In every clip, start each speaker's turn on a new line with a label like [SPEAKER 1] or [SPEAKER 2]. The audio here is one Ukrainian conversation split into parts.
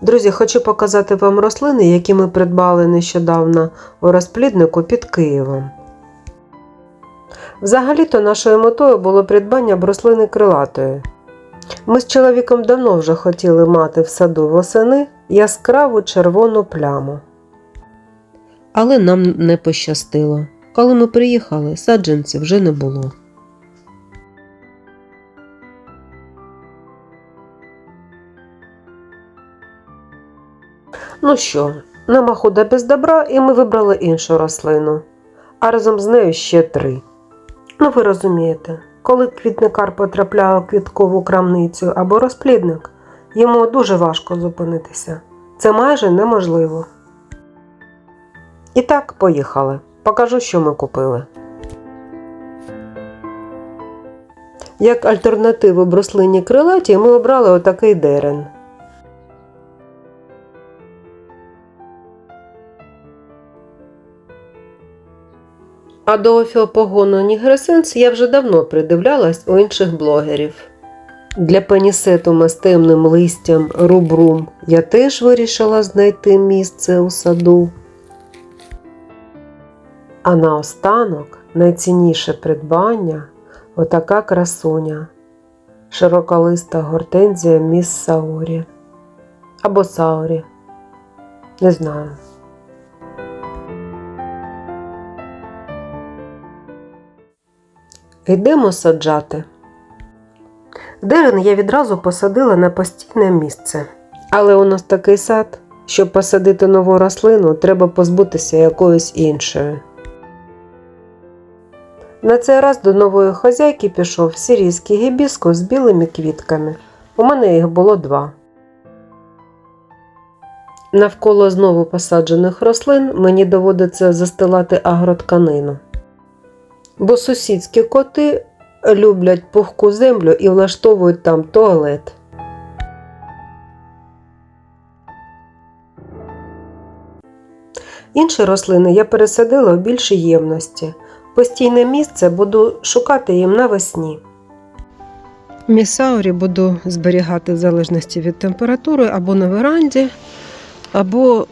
[SPEAKER 1] Друзі, хочу показати вам рослини, які ми придбали нещодавно у розпліднику під Києвом. Взагалі-то нашою метою було придбання б рослини крилатої. Ми з чоловіком давно вже хотіли мати в саду восени яскраву червону пляму. Але нам не пощастило. Коли ми приїхали, саджанців вже не було. Ну що, нема худа без добра, і ми вибрали іншу рослину, а разом з нею ще три. Ну, ви розумієте, коли квітникар потрапляє у квіткову крамницю або розплідник, йому дуже важко зупинитися. Це майже неможливо. І так, поїхали. Покажу, що ми купили. Як альтернативу б рослині крилаті ми обрали отакий дерен. А до офіопогону нігресенс я вже давно придивлялась у інших блогерів. Для пенісетума з темним листям рубрум я теж вирішила знайти місце у саду. А наостанок найцінніше придбання отака красуня широколиста гортензія міс Саурі. Або Саурі. Не знаю. Йдемо саджати. Дерен я відразу посадила на постійне місце. Але у нас такий сад, щоб посадити нову рослину, треба позбутися якоїсь іншої. На цей раз до нової хазяйки пішов сирійський гібіскус з білими квітками. У мене їх було два. Навколо знову посаджених рослин мені доводиться застилати агротканину. Бо сусідські коти люблять пухку землю і влаштовують там туалет. Інші рослини я пересадила у більші ємності. Постійне місце буду шукати їм навесні. Місаурі буду зберігати в залежності від температури або на веранді, або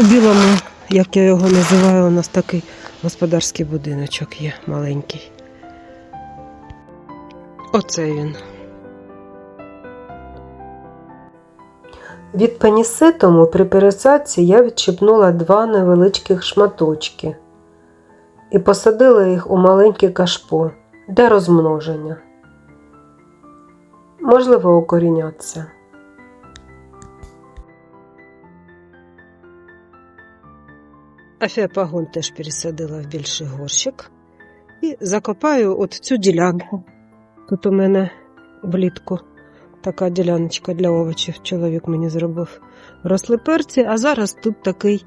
[SPEAKER 1] у білому, як я його називаю, у нас такий господарський будиночок є маленький. Оце він. Від пенісетому при пересадці я відчіпнула два невеличких шматочки і посадила їх у маленьке кашпо для розмноження. Можливо, укоріняться. Афіапагон теж пересадила в більший горщик і закопаю от цю ділянку. Тут у мене влітку така діляночка для овочів. Чоловік мені зробив росли перці, а зараз тут такий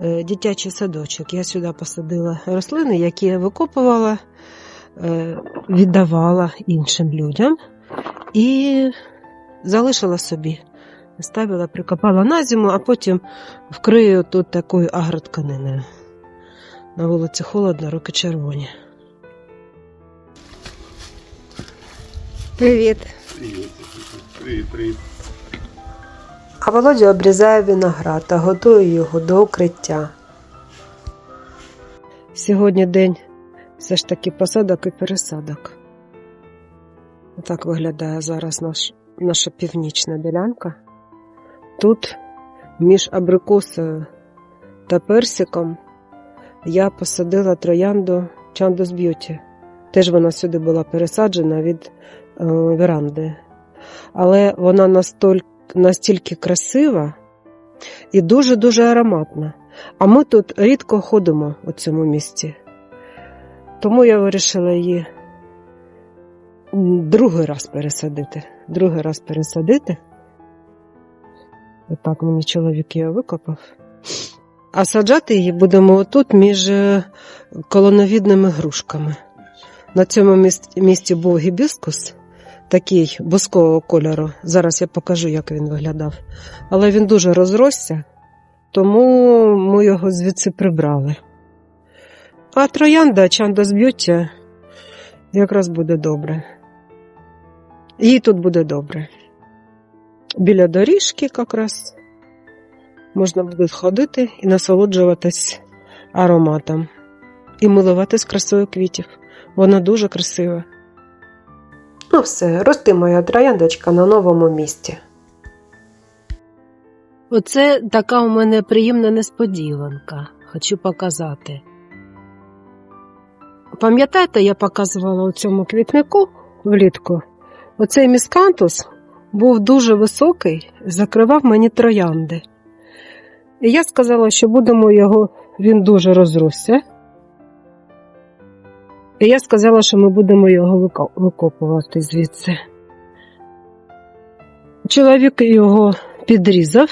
[SPEAKER 1] е, дитячий садочок. Я сюди посадила рослини, які я викопувала, е, віддавала іншим людям і залишила собі. Ставила, прикопала на зиму, а потім вкрию тут такою агротканиною. На вулиці холодно, руки червоні. Привіт.
[SPEAKER 2] Привіт. Привіт, привіт.
[SPEAKER 1] А Володя обрізає виноград та готує його до укриття. Сьогодні день все ж таки посадок і пересадок. Отак виглядає зараз наш, наша північна ділянка. Тут між абрикосою та персиком я посадила троянду Чандос Б'юті. Теж вона сюди була пересаджена від е, веранди. Але вона настоль, настільки красива і дуже-дуже ароматна. А ми тут рідко ходимо у цьому місці. Тому я вирішила її другий раз пересадити. Другий раз пересадити. Отак мені чоловік її викопав. А саджати її будемо отут між е, колоновідними грушками. На цьому місці, був гібіскус, такий бускового кольору. Зараз я покажу, як він виглядав. Але він дуже розросся, тому ми його звідси прибрали. А троянда чанда зб'юття якраз буде добре. Їй тут буде добре. Біля доріжки якраз можна буде ходити і насолоджуватись ароматом. І милуватись красою квітів. Вона дуже красива. Ну все, рости моя трояндочка на новому місці.
[SPEAKER 3] Оце така у мене приємна несподіванка. Хочу показати.
[SPEAKER 1] Пам'ятаєте, я показувала у цьому квітнику влітку? Оцей міскантус був дуже високий, закривав мені троянди. І я сказала, що будемо його, він дуже розросся. І я сказала, що ми будемо його викопувати звідси. Чоловік його підрізав,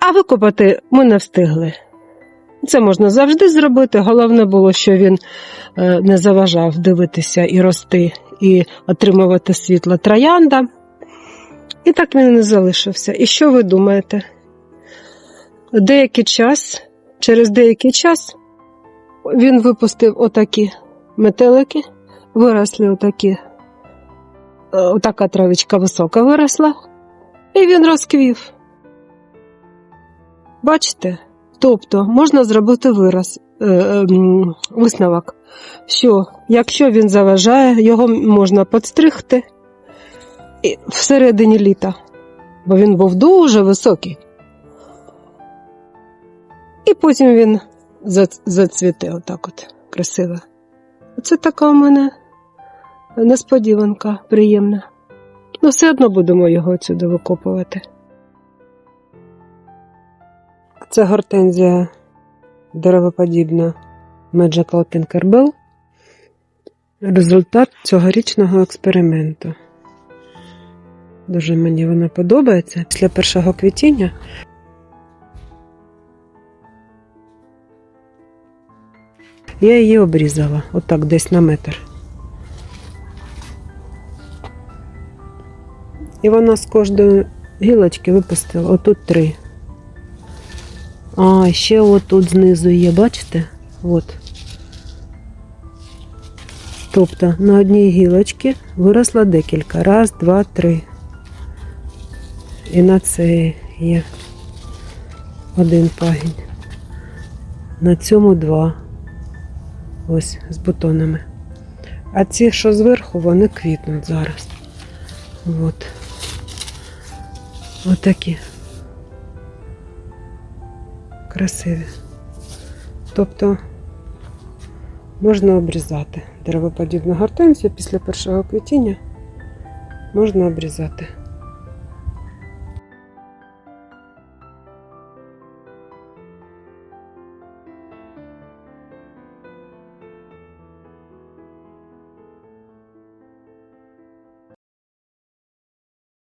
[SPEAKER 1] а викопати ми не встигли. Це можна завжди зробити. Головне було, що він е, не заважав дивитися і рости, і отримувати світло троянда. І так він не залишився. І що ви думаєте? Деякий час, через деякий час він випустив отакі метелики, виросли отакі, е, отака травичка висока виросла, і він розквів. Бачите? Тобто можна зробити вираз, висновок, що якщо він заважає, його можна підстригти всередині літа, бо він був дуже високий. І потім він зац- зацвіте отак от красиво. Це така у мене несподіванка приємна. Ну, все одно будемо його отсюди викопувати. Це гортензія деревоподібна Magical Tinkerbell. Результат цьогорічного експерименту. Дуже мені вона подобається. Після першого квітіння я її обрізала отак десь на метр. І вона з кожної гілочки випустила отут три. А, ще отут знизу є, бачите? От. Тобто на одній гілочці виросла декілька. Раз, два, три. І на це є один пагінь. На цьому два. Ось з бутонами. А ці, що зверху, вони квітнуть зараз. От. Отакі. Красиві. Тобто можна обрізати деревоподібну гортензію після першого квітіння можна обрізати.